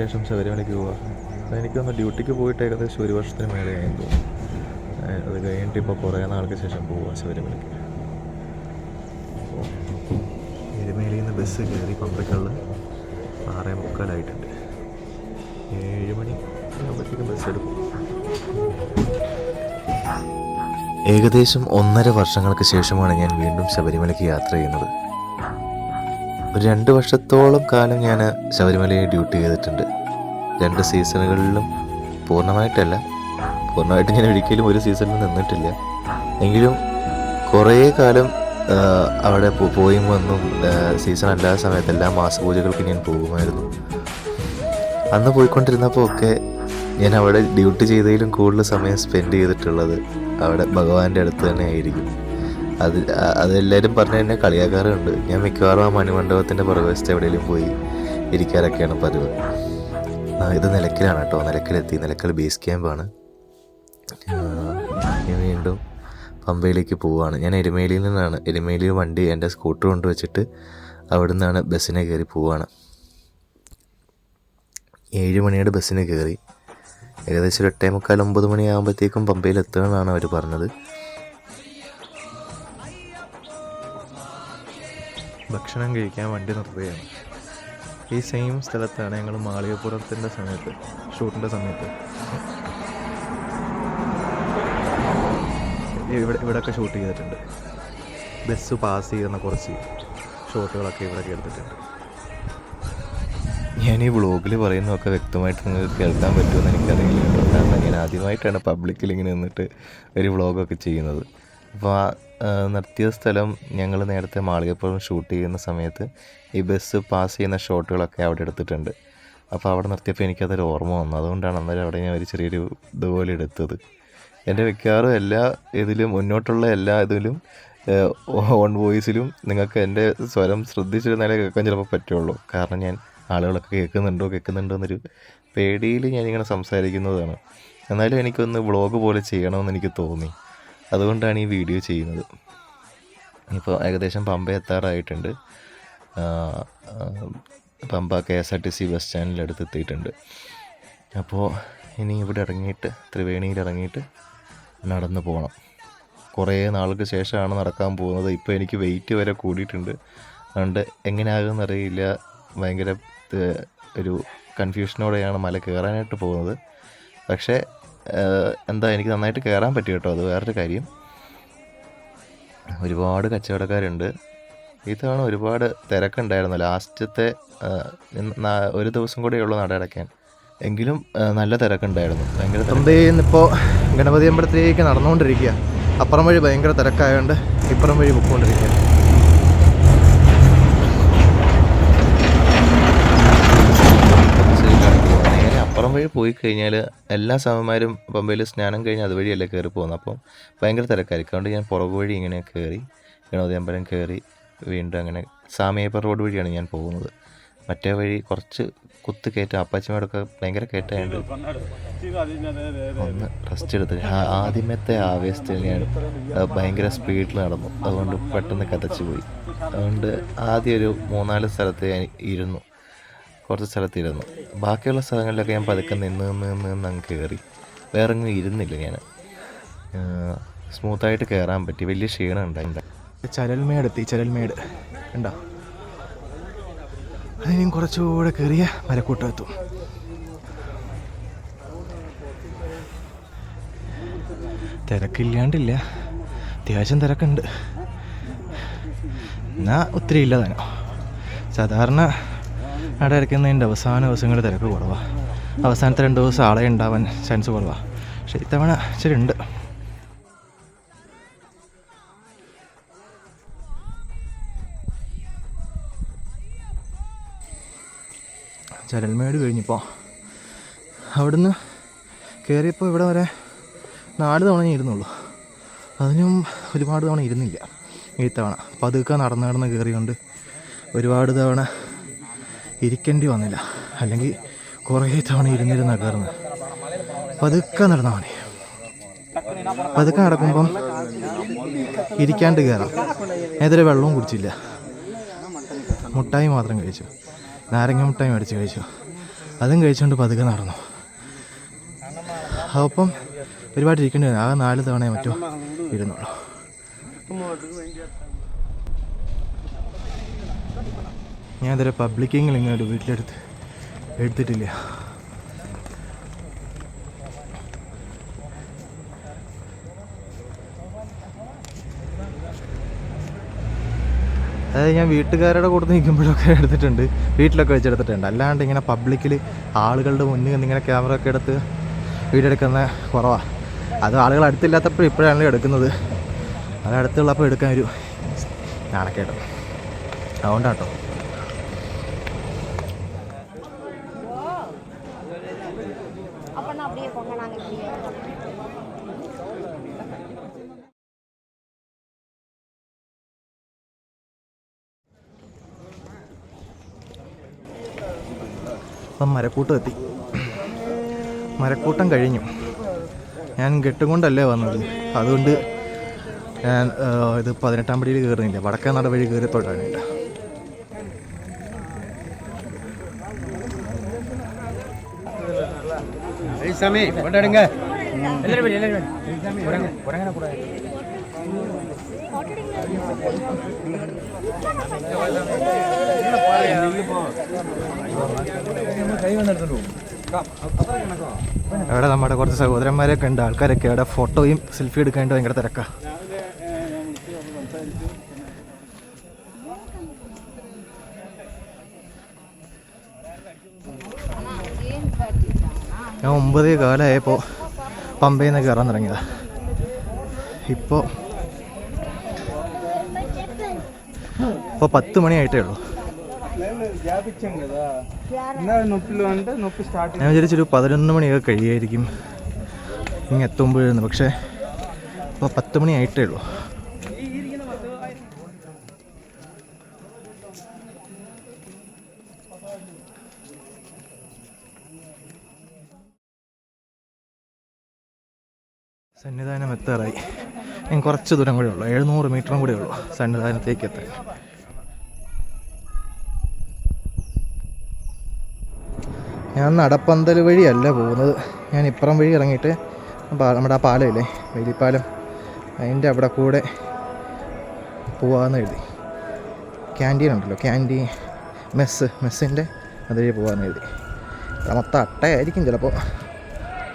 ശേഷം ശബരിമലയ്ക്ക് പോവുക എനിക്കൊന്ന് ഡ്യൂട്ടിക്ക് പോയിട്ട് ഏകദേശം ഒരു വർഷത്തിന് മേലെ ആയെന്ന് തോന്നുന്നു. അത് കഴിഞ്ഞിട്ട് ഇപ്പോൾ കുറേ നാൾക്ക് ശേഷം പോവുക ശബരിമലയ്ക്ക്. എരുമേലിയിൽ നിന്ന് ബസ് കയറി പമ്പയ്ക്കുള്ള ആറേ മുക്കാലായിട്ടുണ്ട്. ഏഴ് മണി ആകുമ്പോഴത്തേക്കും ബസ് എടുക്കും. ഏകദേശം ഒന്നര വർഷങ്ങൾക്ക് ശേഷമാണ് ഞാൻ വീണ്ടും ശബരിമലയ്ക്ക് യാത്ര ചെയ്യുന്നത്. ഒരു രണ്ട് വർഷത്തോളം കാലം ഞാൻ ശബരിമലയിൽ ഡ്യൂട്ടി ചെയ്തിട്ടുണ്ട്. രണ്ട് സീസണുകളിലും പൂർണമായിട്ടല്ല. പൂർണമായിട്ട് ഞാൻ ഒരിക്കലും ഒരു സീസണിൽ നിന്നിട്ടില്ല. എങ്കിലും കുറേ കാലം അവിടെ പോയും വന്നും സീസൺ അല്ലാത്ത സമയത്ത് എല്ലാ മാസപൂജകൾക്ക് ഞാൻ പോകുമായിരുന്നു. അന്ന് പോയിക്കൊണ്ടിരുന്നപ്പോൾ ഒക്കെ ഞാൻ അവിടെ ഡ്യൂട്ടി ചെയ്തതിലും കൂടുതൽ സമയം സ്പെൻഡ് ചെയ്തിട്ടുള്ളത് അവിടെ ഭഗവാന്റെ അടുത്ത് തന്നെ ആയിരിക്കും അത് അതെല്ലാവരും പറഞ്ഞ് എന്നെ കളിയാക്കാറുണ്ട്. ഞാൻ മിക്കവാറും ആ മണിമണ്ഡപത്തിന്റെ പുറകുവശത്ത് എവിടെയെങ്കിലും പോയി ഇരിക്കാറൊക്കെയാണ് പതിവ്. ഇത് നിലക്കിലാണ് കേട്ടോ. നിലക്കിലെത്തി നിലക്കൽ ബേസ് ക്യാമ്പാണ് ഞാൻ വീണ്ടും പമ്പയിലേക്ക് പോവുകയാണ് ഞാൻ എരുമേലിയിൽ നിന്നാണ്. എരുമേലിയിൽ വണ്ടി എന്റെ സ്കൂട്ടർ കൊണ്ടുവച്ചിട്ട് അവിടെ നിന്നാണ് ബസ്സിനെ കയറി പോവുകയാണ് ഏഴ് മണിയുടെ ബസ്സിന് കയറി. ഏകദേശം ഒരു എട്ടേ മുക്കാൽ ഒമ്പത് മണിയാകുമ്പോഴത്തേക്കും പമ്പയിൽ എത്തുമെന്നാണ് അവർ പറഞ്ഞത്. ഭക്ഷണം കഴിക്കാൻ വണ്ടി നിർത്തുകയാണ്. ഈ സെയിം സ്ഥലത്താണ് ഞങ്ങൾ മാളികപ്പുറത്തിന്റെ സമയത്ത് ഷൂട്ടിന്റെ സമയത്ത് ഇവിടെ ഇവിടെയൊക്കെ ഷൂട്ട് ചെയ്തിട്ടുണ്ട്. ബസ് പാസ് ചെയ്യുന്ന കുറച്ച് ഷോട്ടുകളൊക്കെ ഇവിടെ എടുത്തിട്ടുണ്ട്. ഞാൻ ഈ വ്ളോഗിൽ പറയുന്നതൊക്കെ വ്യക്തമായിട്ട് നിങ്ങൾക്ക് കേൾക്കാൻ പറ്റുമെന്ന് എനിക്കറിയില്ല. കാരണം ഞാൻ ആദ്യമായിട്ടാണ് പബ്ലിക്കിൽ ഇങ്ങനെ നിന്നിട്ട് ഒരു വ്ളോഗൊക്കെ ചെയ്യുന്നത്. അപ്പോൾ നിർത്തിയ സ്ഥലം ഞങ്ങൾ നേരത്തെ മാളികപ്പുറം ഷൂട്ട് ചെയ്യുന്ന സമയത്ത് ഈ ബസ് പാസ് ചെയ്യുന്ന ഷോട്ടുകളൊക്കെ അവിടെ എടുത്തിട്ടുണ്ട്. അപ്പോൾ അവിടെ നിർത്തിയപ്പോൾ എനിക്കതൊരു ഓർമ്മ വന്നു. അതുകൊണ്ടാണ് അന്നേരം അവിടെ ഞാൻ ഒരു ചെറിയൊരു ഇതുപോലെ എടുത്തത്. എന്റെ മിക്കവാറും എല്ലാ ഇതിലും മുന്നോട്ടുള്ള എല്ലാ ഇതിലും ഓൺ വോയിസിലും നിങ്ങൾക്ക് എന്റെ സ്വരം ശ്രദ്ധിച്ചിരുന്നാലേ കേൾക്കാൻ ചിലപ്പോൾ പറ്റുള്ളൂ. കാരണം ഞാൻ ആളുകളൊക്കെ കേൾക്കുന്നുണ്ടോ കേൾക്കുന്നുണ്ടോ എന്നൊരു പേടിയിൽ ഞാനിങ്ങനെ സംസാരിക്കുന്നതാണ്. എന്നാലും എനിക്കൊന്ന് വ്ളോഗ് പോലെ ചെയ്യണമെന്ന് എനിക്ക് തോന്നി. അതുകൊണ്ടാണ് ഈ വീഡിയോ ചെയ്യുന്നത്. ഇപ്പോൾ ഏകദേശം Pamba എത്താറായിട്ടുണ്ട്. Pamba K S R T C bus സ്റ്റാൻഡിലടുത്ത് എത്തിയിട്ടുണ്ട്. അപ്പോൾ ഇനി ഇവിടെ ഇറങ്ങിയിട്ട് ത്രിവേണിയിൽ ഇറങ്ങിയിട്ട് നടന്നു പോകണം കുറേ നാൾക്ക് ശേഷമാണ് നടക്കാൻ പോകുന്നത്. ഇപ്പോൾ എനിക്ക് വെയിറ്റ് വരെ കൂടിയിട്ടുണ്ട്. അതുകൊണ്ട് എങ്ങനെയാകുമെന്ന് അറിയില്ല. ഭയങ്കര ഒരു കൺഫ്യൂഷനോടെയാണ് മല കയറാനായിട്ട് പോകുന്നത്. പക്ഷേ എന്താ എനിക്ക് നന്നായിട്ട് കയറാൻ പറ്റി കേട്ടോ അത് വേറൊരു കാര്യം. ഒരുപാട് കച്ചവടക്കാരുണ്ട്. ഇത്തവണ തവണ ഒരുപാട് തിരക്കുണ്ടായിരുന്നു. ലാസ്റ്റത്തെ ഒരു ദിവസം കൂടെ ഉള്ളൂ നട അടയ്ക്കാൻ എങ്കിലും നല്ല തിരക്കുണ്ടായിരുന്നു. ഭയങ്കര തിരക്ക്. പമ്പയിൽ നിന്നിപ്പോൾ ഗണപതി അമ്പലത്തിലേക്ക് നടന്നുകൊണ്ടിരിക്കുക. അപ്പുറം വഴി ഭയങ്കര തിരക്കായതുകൊണ്ട് ഇപ്പുറം വഴി പൊക്കോണ്ടിരിക്കുക ശരി, കാണിക്കുന്നു. നേരെ അപ്പുറം വഴി പോയി കഴിഞ്ഞാൽ എല്ലാ സമയമാരും പമ്പയിൽ സ്നാനം കഴിഞ്ഞ് അതുവഴിയല്ലേ കയറി പോകുന്നത്. അപ്പം ഭയങ്കര തിരക്കായി അതുകൊണ്ട് ഞാൻ പുറകു വഴി ഇങ്ങനെ കയറി ഗണോദയമ്പലം കയറി വീണ്ടും അങ്ങനെ സാമയപ്പ റോഡ് വഴിയാണ് ഞാൻ പോകുന്നത്. മറ്റേ വഴി കുറച്ച് കുത്ത് കയറ്റം അപ്പാച്ചമ്മയോടൊക്കെ ഭയങ്കര കയറ്റായതുകൊണ്ട് ഒന്ന് റെസ്റ്റ് എടുത്ത് ആദ്യമത്തെ ആവേശത്തിൽ ഞാൻ ഭയങ്കര സ്പീഡിൽ നടന്നു. അതുകൊണ്ട് പെട്ടെന്ന് കതച്ചു പോയി അതുകൊണ്ട് ആദ്യം ഒരു മൂന്നാൽ സ്ഥലത്ത് ഞാൻ ഇരുന്നു. കുറച്ച് സ്ഥലത്തിരുന്നു. ബാക്കിയുള്ള സ്ഥലങ്ങളിലൊക്കെ ഞാൻ പതുക്കെ നിന്ന് നിന്ന് നിന്ന് നിന്ന് അങ്ങ് കയറി വേറെ അങ്ങ് ഇരുന്നില്ല ഞാൻ. സ്മൂത്തായിട്ട് കയറാൻ പറ്റി. വലിയ ക്ഷീണം ഉണ്ടായില്ല. ചരൽമേട് എത്തി ചരൽമേട്. ഉണ്ടോ അതിനും കുറച്ചുകൂടെ കയറിയ മരക്കൂട്ടം എത്തും തിരക്കില്ലാണ്ടില്ല. അത്യാവശ്യം തിരക്കുണ്ട്. എന്നാ ഒത്തിരി ഇല്ല സാധാരണ അവിടെ ഇറക്കുന്നതിന്റെ അവസാന ദിവസങ്ങളിൽ തിരക്ക് കുറവാണ് അവസാനത്തെ രണ്ട് ദിവസം ആളെ ഉണ്ടാവാൻ ചാൻസ് കുറവാണ് പക്ഷേ ഇത്തവണ ഇച്ചിരി ഉണ്ട്. ചരൽമേട് കഴിഞ്ഞപ്പോൾ അവിടുന്ന് കയറിയപ്പോൾ ഇവിടെ വരെ നാല് തവണ ഞാൻ ഇരുന്നുള്ളൂ. അതിനും ഒരുപാട് തവണ ഇരുന്നില്ല. ഈ തവണ. പതുക്കെ നടന്ന് നടന്ന് കയറിയുണ്ട് ഒരുപാട് തവണ ഇരിക്കേണ്ടി വന്നില്ല. അല്ലെങ്കിൽ കുറേ തവണ ഇരുന്നിരുന്ന കയറുന്നത് പതുക്കെ നടന്ന മതി. പതുക്കെ നടക്കുമ്പം ഇരിക്കാണ്ട് കയറാം. ഏതൊരു വെള്ളവും കുടിച്ചില്ല. മുട്ടായി മാത്രം കഴിച്ചു. നാരങ്ങ മുട്ടായി മേടിച്ച് കഴിച്ചു. അതും കഴിച്ചുകൊണ്ട് പതുക്കെ നടന്നു. അപ്പം ഒരുപാട് ഇരിക്കേണ്ടി വരും ആകെ നാല് തവണ മറ്റോ ഇരുന്നുള്ളൂ. ഞാൻ ഇതുവരെ പബ്ലിക്കിങ്ങിൽ ഇങ്ങോട്ട് വീട്ടിലെടുത്ത് എടുത്തിട്ടില്ല. അതായത് ഞാൻ വീട്ടുകാരുടെ കൂടെ നിൽക്കുമ്പോഴൊക്കെ എടുത്തിട്ടുണ്ട്. വീട്ടിലൊക്കെ വെച്ചെടുത്തിട്ടുണ്ട്. അല്ലാണ്ട് ഇങ്ങനെ പബ്ലിക്കിൽ ആളുകളുടെ മുന്നിൽ നിന്ന് ഇങ്ങനെ ക്യാമറ ഒക്കെ എടുത്ത് വീഡിയോ എടുക്കുന്ന കുറവാണ് അത് ആളുകൾ അടുത്തില്ലാത്തപ്പോൾ ഇപ്പോഴാണ് എടുക്കുന്നത്. അത് അടുത്തുള്ളപ്പോൾ എടുക്കാൻ ഒരു നാണക്കേട്ടോ അതുകൊണ്ടാട്ടോ. അപ്പം മരക്കൂട്ടം എത്തി. മരക്കൂട്ടം കഴിഞ്ഞു. ഞാൻ ഗെട്ടും കൊണ്ടല്ലേ വന്നത്? അതുകൊണ്ട് ഞാൻ ഇത് പതിനെട്ടാം പടിയിൽ കയറുന്നില്ല. വടക്കേ നട വഴി കയറി തൊഴാനില്ല சாமி கொண்டாடுங்க எல்லாரும் போய் எல்லாரும் போய் குரங்க குரங்கன கூட കൈ വന്നെടുത്തോണ്ട് പോകും അവിടെ നമ്മുടെ കുറച്ച് സഹോദരന്മാരൊക്കെ ഉണ്ട് ആൾക്കാരൊക്കെ അവിടെ ഫോട്ടോയും സെൽഫി എടുക്കാനായിട്ട് ഭയങ്കര തിരക്കാണ് ഞാൻ ഒമ്പത് കാലമായപ്പോൾ പമ്പയിൽ നിന്ന് കയറാൻ തുടങ്ങിയതാണ് ഇപ്പോൾ ഇപ്പോൾ പത്ത് മണിയായിട്ടേ ഉള്ളൂ. ഞാൻ വിചാരിച്ചൊരു പതിനൊന്ന് മണിയൊക്കെ കഴിയായിരിക്കും. ഇങ്ങെത്തുമ്പോഴെന്ന് പക്ഷേ ഇപ്പോൾ പത്ത് മണിയായിട്ടേ ഉള്ളൂ. സന്നിധാനം എത്താറായി. ഞാൻ കുറച്ച് ദൂരം കൂടെ ഉള്ളൂ. എഴുന്നൂറ് മീറ്ററും കൂടെ ഉള്ളൂ സന്നിധാനത്തേക്ക് എത്താൻ. ഞാൻ നടപ്പന്തൽ വഴിയല്ല പോകുന്നത്. ഞാൻ ഇപ്പുറം വഴി ഇറങ്ങിയിട്ട് നമ്മുടെ ആ പാലമില്ലേ? വേലിപ്പാലം. അതിന്റെ അവിടെ കൂടെ പോവാമെന്ന് എഴുതി ക്യാന്റീൻ ഉണ്ടല്ലോ. ക്യാന്റീൻ. മെസ്സ്. മെസ്സിന്റെ അതുവഴി പോകാമെന്ന് എഴുതി മൊത്തം അട്ടയായിരിക്കും ചിലപ്പോൾ.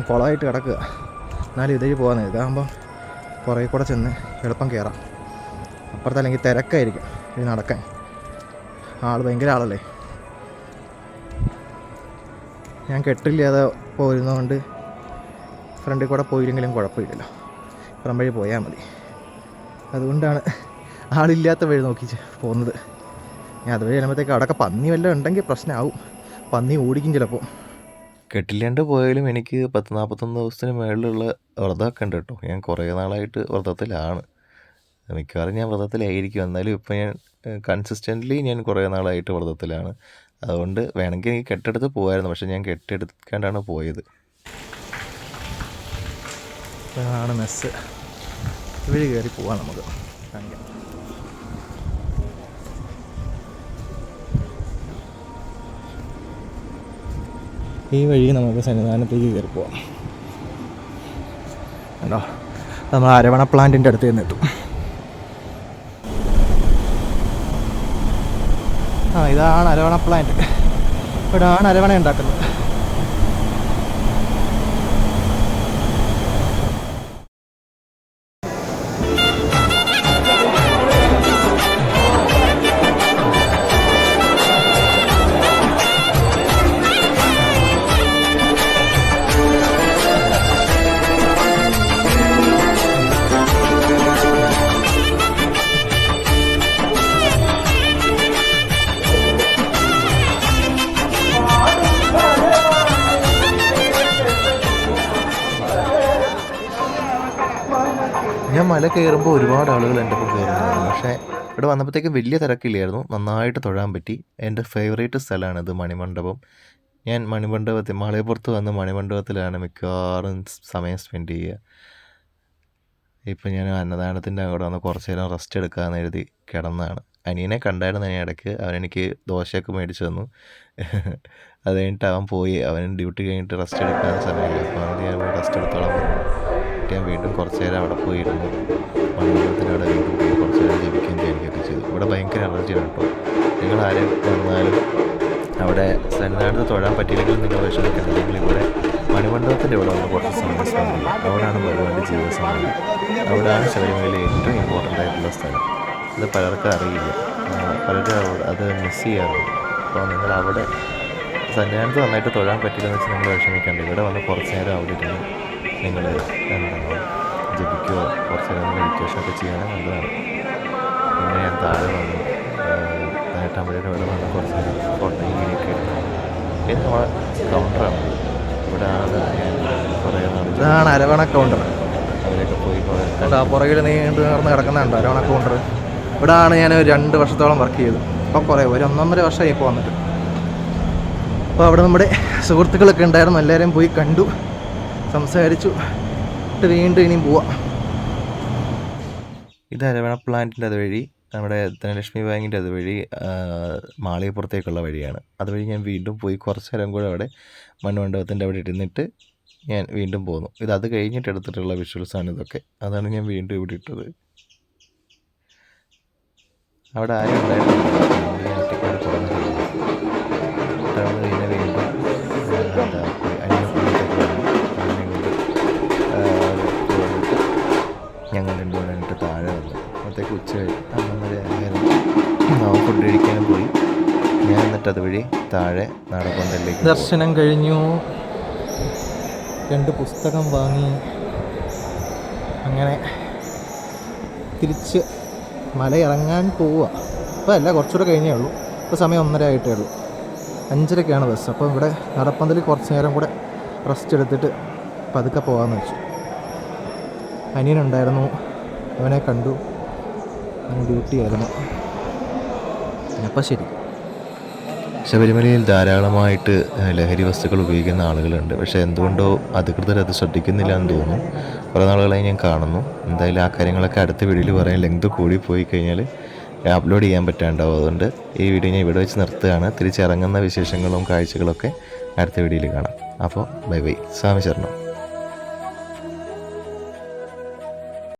കുളമായിട്ട് കിടക്കുക. എന്നാലും ഇതേ പോകാൻ ഇതാകുമ്പോൾ കുറേ കൂടെ ചെന്ന് എളുപ്പം കയറാം. അപ്പുറത്ത് അല്ലെങ്കിൽ തിരക്കായിരിക്കും ഇത് നടക്കാൻ. ആൾ ഭയങ്കര ആളല്ലേ? ഞാൻ കെട്ടില്ലാതെ പോരുന്നതുകൊണ്ട് ഫ്രണ്ടിൽ കൂടെ പോയില്ലെങ്കിലും കുഴപ്പമില്ലല്ലോ. പുറം വഴി പോയാൽ മതി. അതുകൊണ്ടാണ് ആളില്ലാത്ത വഴി നോക്കി പോകുന്നത്. ഞാൻ അതുവഴി ചെല്ലുമ്പോഴത്തേക്ക് അവിടെയൊക്കെ പന്നി വല്ലതും ഉണ്ടെങ്കിൽ പ്രശ്നമാവും. പന്നി ഓടിക്കും ചിലപ്പോൾ. കെട്ടില്ലാണ്ട് പോയാലും എനിക്ക് പത്ത് നാൽപ്പത്തൊന്ന് ദിവസത്തിന് മുകളിലുള്ള വ്രതമൊക്കെ ഉണ്ട് കേട്ടോ. ഞാൻ കുറേ നാളായിട്ട് വ്രതത്തിലാണ്. മിക്കവാറും ഞാൻ വ്രതത്തിലായിരിക്കും. എന്നാലും ഇപ്പോൾ ഞാൻ കൺസിസ്റ്റന്റ്ലി ഞാൻ കുറേ നാളായിട്ട് വ്രതത്തിലാണ്. അതുകൊണ്ട് വേണമെങ്കിൽ എനിക്ക് കെട്ടെടുത്ത് പോകായിരുന്നു പക്ഷേ ഞാൻ കെട്ടെടുക്കാണ്ടാണ് പോയത്. ഇതാണ് മെസ്സ്. വഴി കയറി പോവാം നമുക്ക്. ഈ വഴി നമുക്ക് സന്നിധാനത്തേക്ക് കയറി പോവാം. കണ്ടോ നമ്മൾ അരവണ പ്ലാന്റിന്റെ അടുത്ത് നിന്ന് എത്തും. ആ ഇതാണ് അരവണ പ്ലാന്റ്. ഇവിടാണ് അരവണ ഉണ്ടാക്കുന്നത്. മല കയറുമ്പോൾ ഒരുപാട് ആളുകൾ എന്റെ ഒപ്പം കയറുന്നുണ്ടായിരുന്നു പക്ഷേ ഇവിടെ വന്നപ്പോഴത്തേക്ക് വലിയ തിരക്കില്ലായിരുന്നു. നന്നായിട്ട് തൊഴാൻ പറ്റി. എന്റെ ഫേവറേറ്റ് സ്ഥലമാണ് ഇത് മണിമണ്ഡപം. ഞാൻ മണിമണ്ഡപത്തിൽ മലയപ്പുറത്ത് വന്ന് മണിമണ്ഡപത്തിലാണ് മിക്കവാറും സമയം സ്പെൻഡ് ചെയ്യുക. ഇപ്പം ഞാൻ അന്നദാനത്തിന്റെ അവിടെ വന്ന് കുറച്ച് നേരം റെസ്റ്റ് എടുക്കാമെന്ന് എഴുതി കിടന്നതാണ്. അനിയനെ കണ്ടായിരുന്നു ഞാൻ ഇടയ്ക്ക്. അവനെനിക്ക് ദോശയൊക്കെ മേടിച്ചു തന്നു. അത് കഴിഞ്ഞിട്ട് അവൻ പോയി. അവൻ ഡ്യൂട്ടി കഴിഞ്ഞിട്ട് റെസ്റ്റ് എടുക്കാൻ സമയമില്ല. അപ്പോൾ ഞാൻ റെസ്റ്റ് എടുത്തോളാം. പറഞ്ഞു എന്നിട്ട് ഞാൻ വീണ്ടും കുറച്ച് നേരം അവിടെ പോയിരുന്നു. അവിടെ വീണ്ടും പോയി കുറച്ച് നേരം ജപിക്കുകയും ചെയ്യുകയൊക്കെ ചെയ്തു. ഇവിടെ ഭയങ്കര എനർജിയാണ് കേട്ടോ നിങ്ങൾ ആരും വന്നാലും അവിടെ സന്നിധാനത്ത് തൊഴാൻ പറ്റിയില്ലെങ്കിൽ നിങ്ങൾ വിഷമിക്കണം നിങ്ങൾ ഇവിടെ മണിമണ്ഡപത്തിന്റെ ഇവിടെ വന്ന് കുറച്ച് സമയം സ്പെൻഡ് അവിടെയാണ് ഭഗവാന്റെ ജീവിത സമയം. അവിടെയാണ് ശബരിമലയിലെ ഏറ്റവും ഇമ്പോർട്ടന്റ് ആയിട്ടുള്ള സ്ഥലം. അത് പലർക്കും അറിയില്ല. പലരും അത് മിസ് ചെയ്യാറുണ്ട്. അപ്പോൾ നിങ്ങൾ അവിടെ സന്നിധാനത്ത് നന്നായിട്ട് തൊഴാൻ പറ്റില്ലെന്ന് വെച്ചാൽ നിങ്ങൾ വിഷമിക്കേണ്ട. ഇവിടെ വന്ന് കുറച്ച് നേരം അവിടെ ഇരുന്ന് നിങ്ങൾ എന്താണ് ജപിക്കുകയോ കുറച്ച് നേരം മെഡിറ്റേഷൻ ഒക്കെ ചെയ്യാനും നല്ലതാണ്. പിന്നെ ഞാൻ താഴെ വന്നു. നേട്ടാമ്പടിയുടെ ഇവിടെ വന്ന് കുറച്ച് നേരം ഫോട്ടോ ഇങ്ങനെയൊക്കെ എടുത്തു ഇത് നമ്മളെ കൗണ്ടറാണ് ഇവിടെ ആണ് ഞാൻ കുറേ ഇതാണ് അരവണ കൗണ്ടർ അവരൊക്കെ പോയി കണ്ടോ പുറകിൽ നീണ്ടു നടന്ന് കിടക്കുന്നുണ്ടോ അരവണ കൗണ്ടർ ഇവിടാണ് ഞാൻ ഒരു രണ്ട് വർഷത്തോളം വർക്ക് ചെയ്തത്. അപ്പോൾ കുറേ ഒരു ഒന്നൊന്നര വർഷമായി ഇപ്പോൾ വന്നിട്ട്. അപ്പോൾ അവിടെ നമ്മുടെ സുഹൃത്തുക്കളൊക്കെ ഉണ്ടായിരുന്നു. എല്ലാവരെയും പോയി കണ്ടു. സംസാരിച്ചു. എന്നിട്ട് വീണ്ടും ഇനിയും പോവാം. ഇത് അരവണ പ്ലാന്റിന്റെ അതുവഴി നമ്മുടെ ധനലക്ഷ്മി ബാങ്കിന്റെ അതുവഴി മാളികപ്പുറത്തേക്കുള്ള വഴിയാണ്. അതുവഴി ഞാൻ വീണ്ടും പോയി കുറച്ച് നേരം കൂടെ അവിടെ മൺമണ്ഡപത്തിന്റെ അവിടെ ഇരുന്നിട്ട് ഞാൻ വീണ്ടും പോന്നു. ഇത് അത് കഴിഞ്ഞിട്ട് എടുത്തിട്ടുള്ള വിഷ്വൽസാണ് ഇതൊക്കെ. അതാണ് ഞാൻ വീണ്ടും ഇവിടെ ഇട്ടത്. അവിടെ ആരും ഉണ്ടായിരുന്നില്ല എന്നിട്ട് അതുവഴി താഴെ നടക്കൊണ്ടല്ലേ ദർശനം കഴിഞ്ഞു. രണ്ട് പുസ്തകം വാങ്ങി. അങ്ങനെ തിരിച്ച് മലയിറങ്ങാൻ പോവുക. അപ്പോൾ അല്ല കുറച്ചുകൂടെ കഴിഞ്ഞേ ഉള്ളൂ. ഇപ്പോൾ സമയം ഒന്നര ആയിട്ടേ ഉള്ളൂ. അഞ്ചരയ്ക്കാണ് ബസ്. അപ്പോൾ ഇവിടെ നടപ്പന്തലിൽ കുറച്ച് നേരം കൂടെ റെസ്റ്റ് എടുത്തിട്ട് പതുക്കെ പോകാമെന്ന് വെച്ചു. അനിയനുണ്ടായിരുന്നു. അവനെ കണ്ടു. അവന് ഡ്യൂട്ടി ആയിരുന്നു. അപ്പോൾ ശരി. ശബരിമലയിൽ ധാരാളമായിട്ട് ലഹരി വസ്തുക്കൾ ഉപയോഗിക്കുന്ന ആളുകളുണ്ട്. പക്ഷേ എന്തുകൊണ്ടോ അധികൃതർ അത് ശ്രദ്ധിക്കുന്നില്ല എന്ന് തോന്നുന്നു. കുറേ നാളുകളായി ഞാൻ കാണുന്നു. എന്തായാലും ആ കാര്യങ്ങളൊക്കെ അടുത്ത വീഡിയോയിൽ പറയാൻ ലെങ്ത് കൂടി പോയി കഴിഞ്ഞാൽ അപ്ലോഡ് ചെയ്യാൻ പറ്റാണ്ടാവും. അതുകൊണ്ട് ഈ വീഡിയോ ഞാൻ ഇവിടെ വെച്ച് നിർത്തുകയാണ്. തിരിച്ചിറങ്ങുന്ന വിശേഷങ്ങളും കാഴ്ചകളൊക്കെ അടുത്ത വീഡിയോയിൽ കാണാം. അപ്പോൾ ബൈ ബൈ. സ്വാമി ശരണം.